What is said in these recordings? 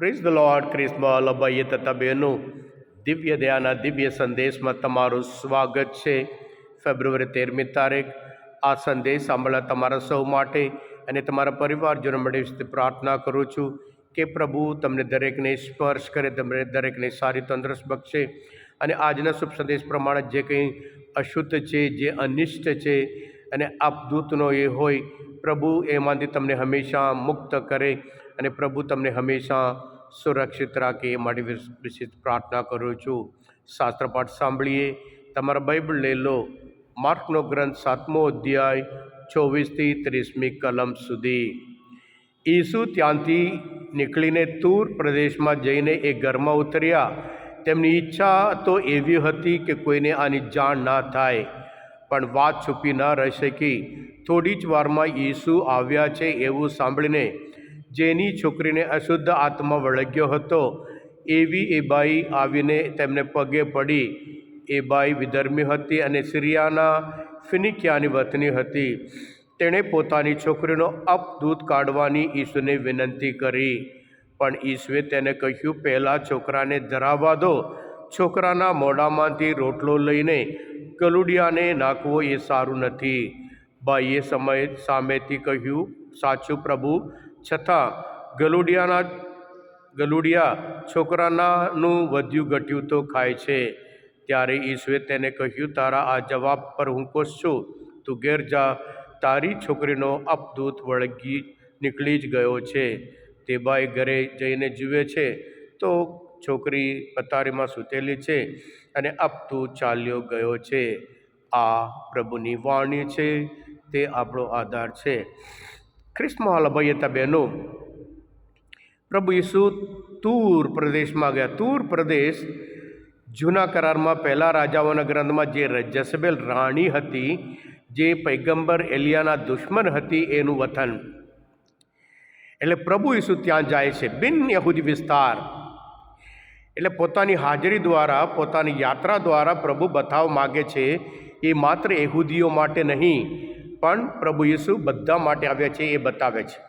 Praise the lord ક્રિસ્મલ અભય તથા બહેનો દિવ્ય દયાના દિવ્ય સંદેશમાં તમારું સ્વાગત છે ફેબ્રુઆરી તેરમી તારીખ. આ સંદેશ સાંભળવા તમારા સૌ માટે અને તમારા પરિવારજનો માટે પ્રાર્થના કરું છું કે પ્રભુ તમને દરેકને સ્પર્શ કરે, તમને દરેકને સારી તંદુરસ્ત બક્ષે. અને આજના શુભ સંદેશ પ્રમાણે જે કંઈ અશુદ્ધ છે, જે અનિષ્ટ છે અને આપદૂતનો એ હોય, પ્રભુ એમાંથી તમને હંમેશા મુક્ત કરે. અને પ્રભુ તમને હંમેશા સુરક્ષિત રાખે એ માટે વિશેષ પ્રાર્થના કરું છું. શાસ્ત્રપાઠ સાંભળીએ. તમારા બાઇબલ લઈ લો. માર્કનો ગ્રંથ સાતમો અધ્યાય, ચોવીસથી ત્રીસમી કલમ સુધી. ઈસુ ત્યાંથી નીકળીને તૂર પ્રદેશમાં જઈને એ ઘરમાં ઉતર્યા. તેમની ઈચ્છા તો એવી હતી કે કોઈને આની જાણ ના થાય, પણ વાત છુપી ન રહી શકી. થોડી જ વારમાં ઈસુ આવ્યા છે એવું સાંભળીને જેની છોકરીને અશુદ્ધ આત્મા વળગ્યો હતો. એવી એ બાઈ આવીને તેમને પગે પડી. એ બાઈ વિધર્મી હતી અને સિરિયાના ફિનિકિયાની વતની હતી. તેણે પોતાની છોકરીનો અપદૂત કાઢવાની ઈસુને વિનંતી કરી. પણ ઈસુએ તેને કહ્યું, પહેલાં છોકરાને ધરાવવા દો. છોકરાના મોઢામાંથી રોટલો લઈને ગલુડિયાને નાખવો એ સારું નથી. બાઈએ સમય સામેથી કહ્યું, સાચું પ્રભુ છતાં ગલુડિયાના ગલુડિયા છોકરાનાનું વધ્યું ઘટ્યું તો ખાય છે. ત્યારે ઈશ્વરે તેને કહ્યું, તારા આ જવાબ પર હું ખુશ છું. તું ઘેર જા. તારી છોકરીનો અપદૂત વળગી નીકળી જ ગયો છે. તે બાઈ ઘરે જઈને જુએ છે. તો છોકરી પથારીમાં સૂતેલી છે અને અપદૂત ચાલ્યો ગયો છે. આ પ્રભુની વાણી છે. તે આપણો આધાર છે. ખ્રિસ્મા લભયતા બહેનો પ્રભુ ઈસુ તૂર પ્રદેશમાં ગયા. તૂર પ્રદેશ જૂના કરારમાં પહેલા રાજાઓના ગ્રંથમાં જે જસબેલ રાણી હતી, જે પૈગંબર એલિયાના દુશ્મન હતી, એનું વતન. એટલે પ્રભુ ઈસુ ત્યાં જાય છે, બિન યહૂદી વિસ્તાર. એટલે પોતાની હાજરી દ્વારા, પોતાની યાત્રા દ્વારા પ્રભુ બતાવ માગે છે, એ માત્ર યહૂદીઓ માટે નહીં પણ પ્રભુ ઈસુ બધા માટે આવ્યા છે એ બતાવે છે.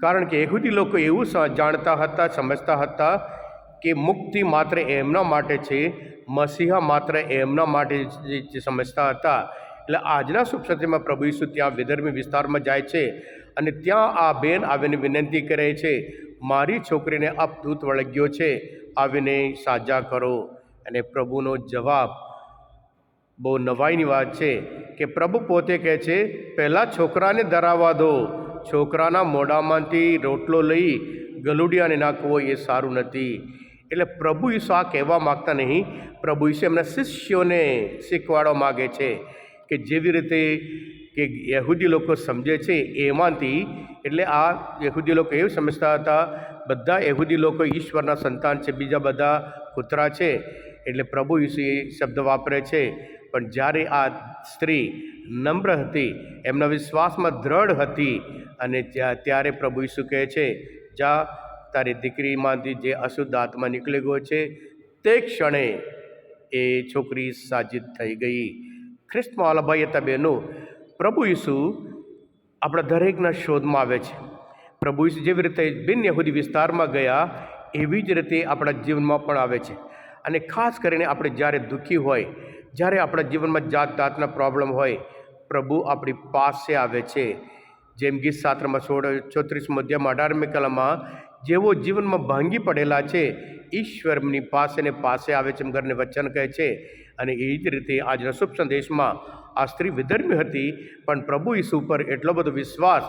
કારણ કે યહૂદી લોકો એવું જાણતા હતા, સમજતા હતા કે મુક્તિ માત્ર એમના માટે છે, મસીહા માત્ર એમના માટે જ સમજતા હતા. એટલે આજના શુભ પ્રભુ ઈસુ ત્યાં વિધર્મી વિસ્તારમાં જાય છે અને ત્યાં આ બેન આવીને વિનંતી કરે છે, મારી છોકરીને અપદૂત વળગ્યો છે, આવીને સાજા કરો. અને પ્રભુનો જવાબ બહુ નવાઈની વાત છે કે પ્રભુ પોતે કહે છે, પહેલાં છોકરાને ધરાવવા દો. છોકરાના મોઢામાંથી રોટલો લઈ ગલુડિયાને નાખવો એ સારું નથી. એટલે પ્રભુ ઈસુ આ કહેવા માગતા નહીં. પ્રભુ ઈસુ એમના શિષ્યોને શીખવાડવા માગે છે કે જેવી રીતે કે યહૂદી લોકો સમજે છે એમાંથી, એટલે આ યહૂદી લોકો એવું સમજતા હતા, બધા યહૂદી લોકો ઈશ્વરના સંતાન છે, બીજા બધા કૂતરા છે. એટલે પ્રભુ ઈસુ એ શબ્દ વાપરે છે પણ જ્યારે આ સ્ત્રી નમ્ર હતી, એમના વિશ્વાસમાં દ્રઢ હતી અને ત્યારે પ્રભુ ઈસુ કહે છે, જા, તારી દીકરીમાંથી જે અશુદ્ધ આત્મા નીકળી ગયો છે, તે ક્ષણે એ છોકરી સાજિદ થઈ ગઈ. ખ્રિસ્તમાં અલભાઈ હતા બહેનો, પ્રભુ ઈસુ આપણા દરેકના શોધમાં આવે છે. પ્રભુ ઈસુ જેવી રીતે બિન યહૂદી વિસ્તારમાં ગયા, એવી જ રીતે આપણા જીવનમાં પણ આવે છે. અને ખાસ કરીને આપણે જ્યારે દુઃખી હોય જ્યારે આપણા જીવનમાં જાત જાતના પ્રોબ્લેમ હોય, પ્રભુ આપણી પાસે આવે છે. જેમ ગીત શાસ્ત્રમાં સોળ ચોત્રીસ મધ્યમાં અઢારમી કલામાં જેઓ જીવનમાં ભાંગી પડેલા છે, ઈશ્વરની પાસે ને પાસે આવે છે એમ ઘરને વચન કહે છે. અને એ જ રીતે આજના શુભ સંદેશમાં, આ સ્ત્રી વિધર્મી હતી, પણ પ્રભુ ઈસુ પર એટલો બધો વિશ્વાસ,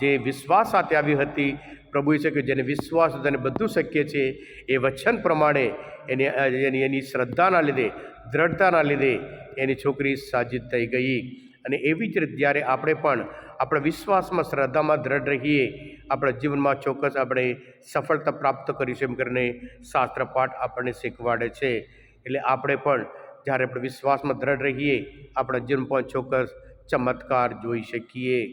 જે વિશ્વાસ સાથે આવી હતી, પ્રભુ ઈસે કે જેને વિશ્વાસ તેને બધું શક્ય છે, એ વચન પ્રમાણે એની એની એની શ્રદ્ધાના લીધે દ્રઢતાના લીધે એની છોકરી સાજિદ થઈ ગઈ. અને એવી જ રીતે જ્યારે આપણે પણ આપણા વિશ્વાસમાં, શ્રદ્ધામાં દ્રઢ રહીએ, આપણા જીવનમાં ચોક્કસ આપણે સફળતા પ્રાપ્ત કરીશું એમ કરીને શાસ્ત્ર પાઠ આપણને શીખવાડે છે. એટલે આપણે પણ જ્યારે આપણે વિશ્વાસમાં દ્રઢ રહીએ, આપણા જીવન પણ ચોક્કસ ચમત્કાર જોઈ શકીએ.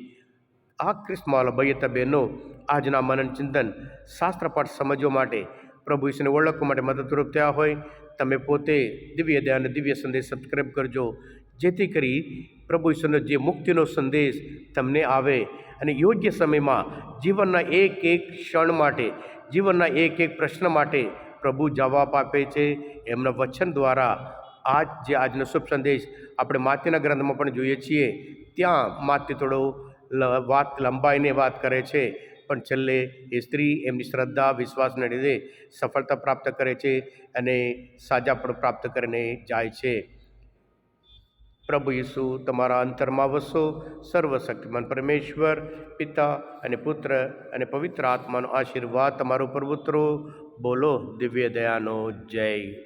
આ ક્રિસ્માલ ભયતા બહેનો, આજના મનન ચિંતન શાસ્ત્રપાઠ સમજવા માટે, પ્રભુ ઈશ્વરને ઓળખવા માટે મદદરૂપ થયા હોય તમે પોતે દિવ્ય દયા અને દિવ્ય સંદેશ સબસ્ક્રાઈબ કરજો. જેથી કરી પ્રભુ ઈશ્વરનો જે મુક્તિનો સંદેશ તમને આવે અને યોગ્ય સમયમાં જીવનના એક એક ક્ષણ માટે, જીવનના એક એક પ્રશ્ન માટે પ્રભુ જવાબ આપે છે. એમના વચન દ્વારા આજ જે આજનો શુભ સંદેશ આપણે માત્યના ગ્રંથમાં પણ જોઈએ છીએ. ત્યાં માત્ય થોડો વાત લંબાઈને વાત કરે છે. પણ છેલ્લે એ સ્ત્રી એમની શ્રદ્ધા વિશ્વાસને લીધે સફળતા પ્રાપ્ત કરે છે અને સાજા પણ પ્રાપ્ત કરીને જાય છે. પ્રભુ ઈસુ, તમારા અંતરમાં વસો. સર્વશક્તિમાન પરમેશ્વર, પિતા અને પુત્ર અને પવિત્ર આત્માનો આશીર્વાદ તમારો પર ઉતરો. બોલો, દિવ્ય દયાનો જય.